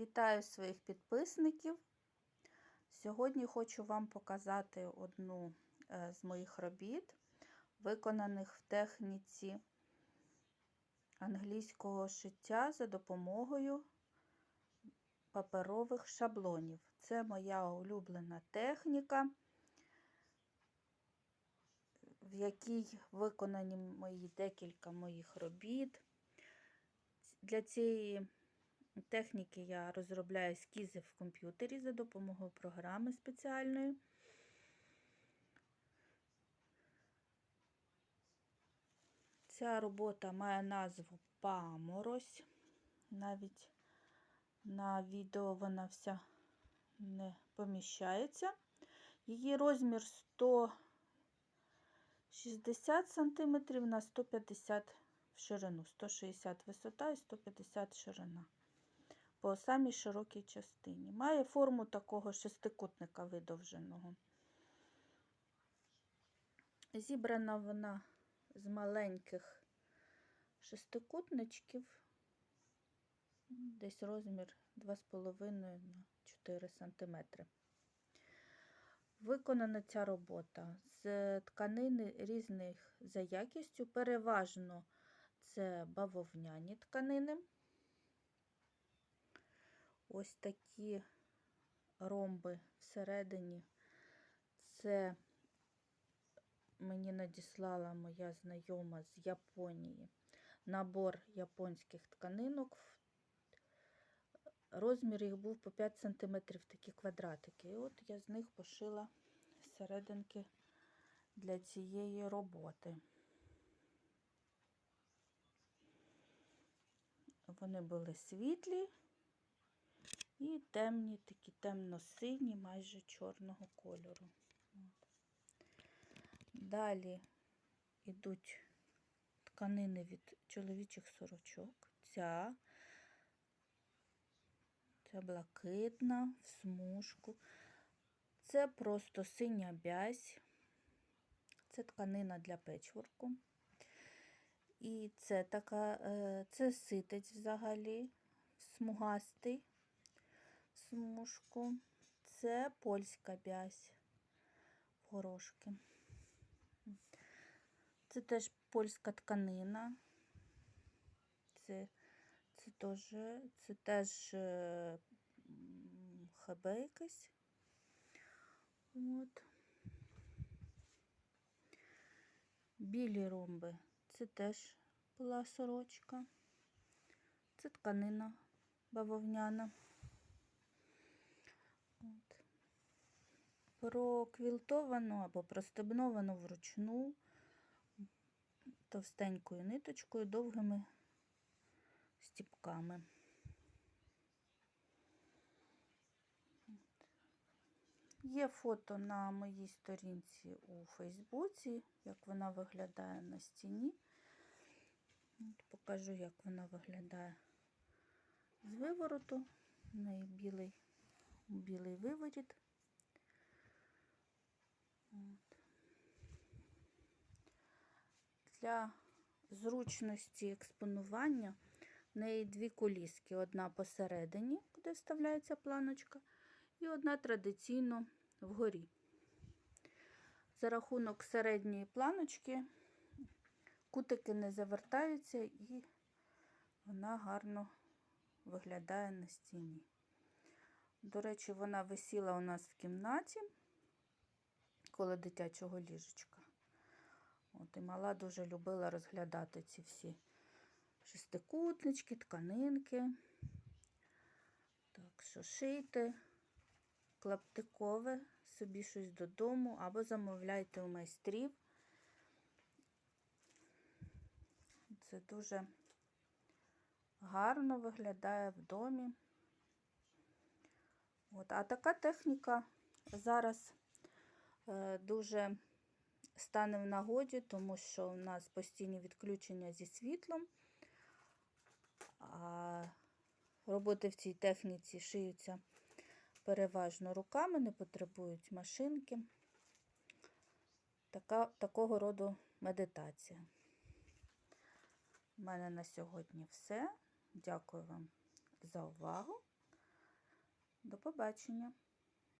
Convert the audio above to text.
Вітаю своїх підписників. Сьогодні хочу вам показати одну е, з моїх робіт, виконаних в техніці англійського шиття за допомогою паперових шаблонів. Це моя улюблена техніка, в якій виконані мої декілька моїх робіт. Для цієї техніки я розробляю ескізи в комп'ютері за допомогою програми спеціальної. Ця робота має назву Паморозь. Навіть на відео вона вся не поміщається. Її розмір 160 см на 150 в ширину, 160 висота і 150 ширина. По самій широкій частині. Має форму такого шестикутника видовженого. Зібрана вона з маленьких шестикутничків, десь розмір 2,5 на 4 см. Виконана ця робота з тканини різних за якістю. Переважно це бавовняні тканини. Ось такі ромби всередині. Це мені надіслала моя знайома з Японії набор японських тканинок. Розмір їх був по 5 см такі квадратики. І от я з них пошила серединки для цієї роботи. Вони були світлі і темні, такі темно-сині, майже чорного кольору. Далі йдуть тканини від чоловічих сорочок. Ця, ця блакитна, в смужку. Це просто синя бязь. Це тканина для печворку. І це така, е, це ситець взагалі, смугастий смужку. Це польська бязь горошки. Це теж польська тканина. Це це теж це теж е, ХБ якась. От. Білі ромби. Це теж була сорочка. Це тканина бавовняна. Проквілтовану або простебновану вручну товстенькою ниточкою, довгими стіпками. Є фото на моїй сторінці у Фейсбуці, як вона виглядає на стіні. Покажу, як вона виглядає з вивороту. У неї білий, білий виворіт. От. Для зручності експонування в неї дві коліски. Одна посередині, куди вставляється планочка, і одна традиційно вгорі. За рахунок середньої планочки кутики не завертаються і вона гарно виглядає на стіні. До речі, вона висіла у нас в кімнаті коло дитячого ліжечка. От, І мала дуже любила розглядати ці всі шестикутнички, тканинки. Так що шийте клаптикове собі щось додому, або замовляйте у майстрів. Це дуже гарно виглядає в домі. От, А така техніка зараз дуже стане в нагоді, тому що у нас постійні відключення зі світлом, а роботи в цій техніці шиються переважно руками, не потребують машинки. Така, Такого роду медитація. У мене на сьогодні все. Дякую вам за увагу. До побачення!